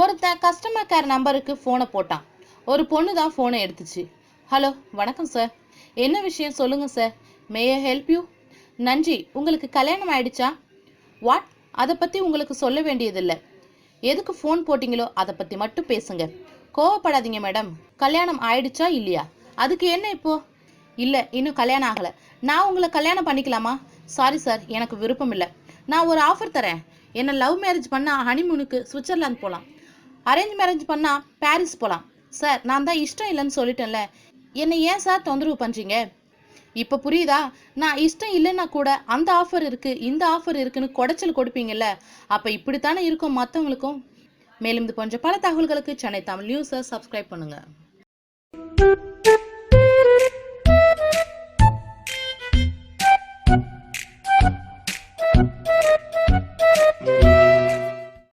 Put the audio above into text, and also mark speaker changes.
Speaker 1: ஒருத்தன் customer care நம்பருக்கு ஃபோனை போட்டான். ஒரு பொண்ணு தான் ஃபோனை எடுத்துச்சு. ஹலோ வணக்கம் சார் என்ன விஷயம் சொல்லுங்கள் சார் மே ஹெல்ப் யூ நன்றி உங்களுக்கு கல்யாணம் ஆயிடுச்சா? வாட் அதை பற்றி உங்களுக்கு சொல்ல வேண்டியதில்லை. எதுக்கு ஃபோன் போட்டிங்களோ அதை பற்றி மட்டும் பேசுங்க. கோவப்படாதீங்க மேடம் கல்யாணம் ஆயிடுச்சா இல்லையா? அதுக்கு என்ன இப்போ? இல்லை இன்னும் கல்யாணம் ஆகலை. நான் உங்களை கல்யாணம் பண்ணிக்கலாமா? சாரி சார் எனக்கு விருப்பம் இல்லை. நான் ஒரு ஆஃபர் தரேன். என்னை லவ் மேரேஜ் பண்ணால் ஹனிமூனுக்கு சுவிட்சர்லாந்து போகலாம் அரேஞ்ச் மேரேஜ் பண்ணால் பாரிஸ் போகலாம் சார் நான் தான் இஷ்டம் இல்லைன்னு சொல்லிட்டேன்ல. என்னை ஏன் சார் தொந்தரவு பண்ணுறீங்க இப்போ புரியுதா? நான் இஷ்டம் இல்லைன்னா கூட அந்த ஆஃபர் இருக்குது இந்த ஆஃபர் இருக்குன்னு குடைச்சல் கொடுப்பீங்கல்ல. அப்போ இப்படித்தானே இருக்கும் மற்றவங்களுக்கும் மேலும் இது போன்ற பல தகவல்களுக்கு சென்னை தமிழ் நியூஸை சப்ஸ்கிரைப் பண்ணுங்கள்